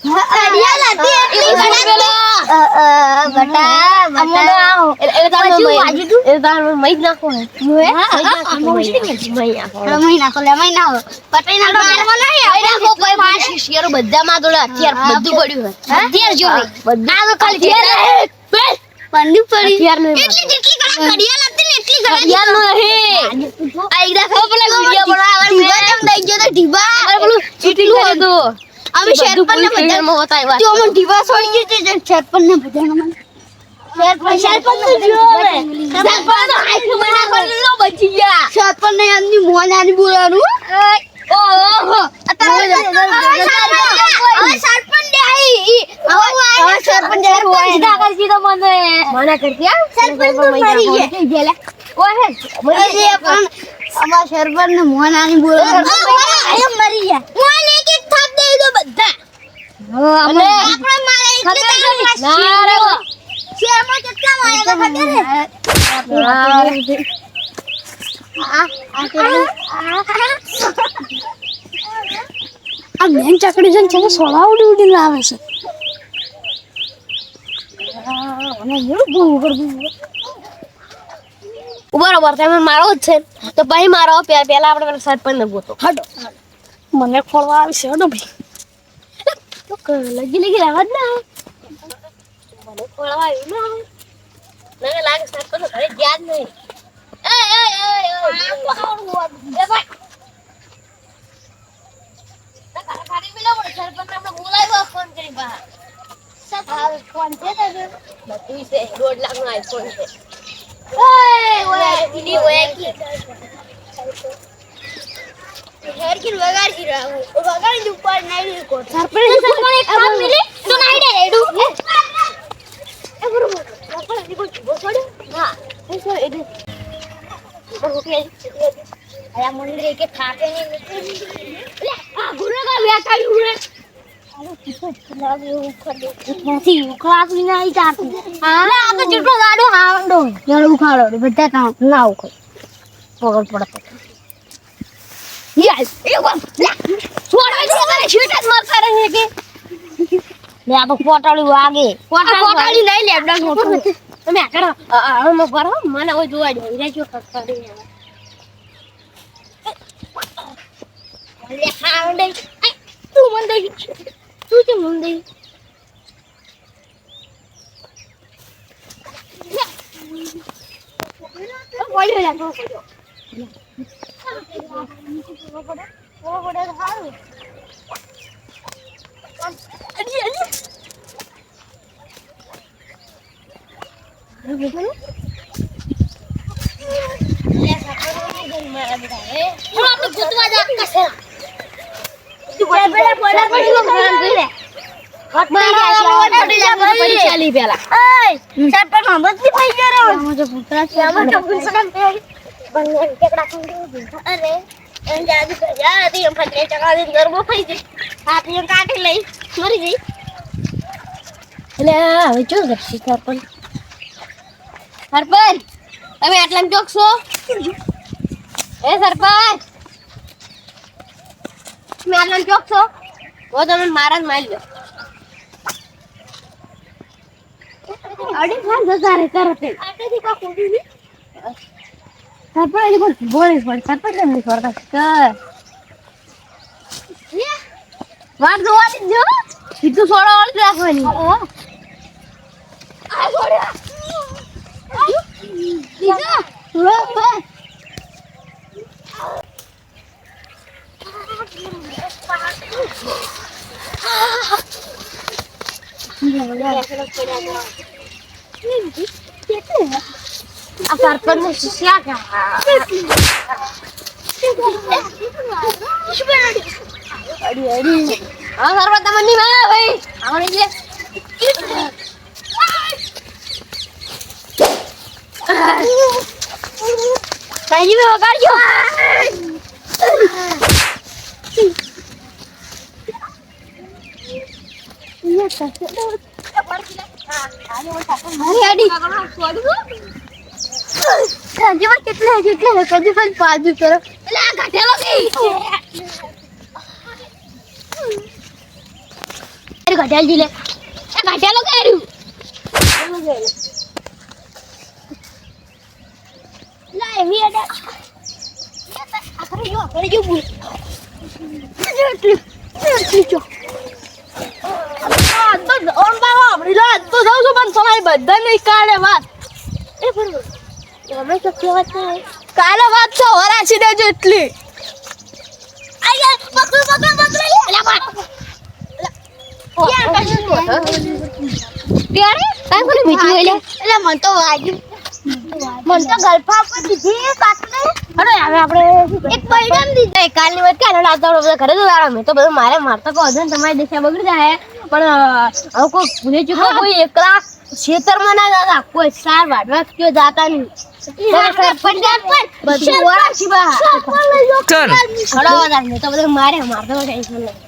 ઘડિયાળ ઘડિયાળ હા, હા, લે બધામાં તો હથિયાર બધું પડ્યું હથિયાર જો બધા ખાલી પંડુ પડી એટલી જેટલી ઘડિયાળ હતી ને એટલી ઘણા નો નહીં આ એકદા ખબર પેલા વિડિયો બનાવવા ઢીબા કેમ દઈ ગયો તો ઢીબા અરે પેલું ચીટીલું હતું અમે અમે ઢીબા છોડી ગયું છે. જે શેરપન ને મને શેરપન શેરપન તો માં નાખો લીધો બચી ગયા. શેરપન ને એમની મોન આની બોલાવાનું ઓહો અત્યારે હવે શેરપન દે આઈ ઈ હવે શેરપન દે સીધા કરજી તો મને. મને કરતી આ શેરપન તો મરી ગયા. ઓહે મરી પણ અમાર શેરપન ને મોન આની બોલાવાનું મરી ગયા. આ મેન ચકડી છે ને સોળા ઉડી ઉડીને આવે છે. બરોબર તમે મારો જ છે. તો પછી મારો પેલા આપણે પેલા સરપંચ ને ગોતો હટો. મને ખોળવા આવશે હટો ભાઈ. તો લગી લગી રહેવા જ ના મને ના લાગે ઘરે ગયા નહીં એ એ એ ભાઈ. તો આપણે બોલાવ્યો ફોન કરી બહાર. હા, ફોન છે તારો? બધું છે દોઢ લાખ નો આઈફોન છે ઓય, ઓય, દીદી, ઓય, કી. હેર કિન વગાડ કી રહું ઉપર નહીં કો સરપંચ સરપંચ એક કામ મિલી તો નાઈ દે રેડું. એ. સરપંચ કોઈ હા કે થાકે લે આ રે નથી હા. તો જેટલો દાડો હાંડો. યાર ઉખાડો બધા ના ઉખડ. પગડ પડતો યાર એ બસ લે છોડવા દે મારે શીટ જ મારતા રહે કે લે આ તો પોટાળી વાગે. પોટાળી નહીં લેબડા મોટું તમે આ કરો હવે ભરો મને જોવા દે. રે જો કરી લે આય તું મન દઈ. તું કે મન દઈ? બોલ્યો લે Ya, mau coba sekarang. તો અડી અડી કાઢી લઈ મરી ગઈ. એટલે હવે જો દર્શી સરપંચ સરપંચ તમે આટલા ચોકશો? એ સરપંચ? તમે આટલા ચોકશો? તો તમે મારા મારી લો અડી ખાન જતા રે તરત જ. સરપંચ એની પર બોલી પણ સરપંચ એમ નહીં કરતા કર વાત જોવાની જ જો સીધું સોળો ઓળખ રાખવાની આ સોળ્યા દીધા આ સરપંચ ને શિષ્યા કા અડી અડી હા સરપંચ તમને નહીં મળે ભાઈ આવડે છે કઈ મેં વગાડજો અરે અડી હજી પણ કેટલે કેટલે પણ બાજુ કરો. એટલે આ ઘટેલો કે ઘટેલ જી લે ઘટેલો કર્યું બધા નહીં કાઢે વાત. એ બરોબર અમે તો કહેવત નહીં કાલે વાત તો હરાશી દેજો એટલી. મારે મારતા કહો ને તમારી દેખ્યા બગડી જાય. પણ કોઈ એકલા? ખેતરમાં ના જતા. કોઈ સાર વાટવા કયો જાતા નહીં. ચલ તો બધું મારે મારતો ટેન્શન નહીં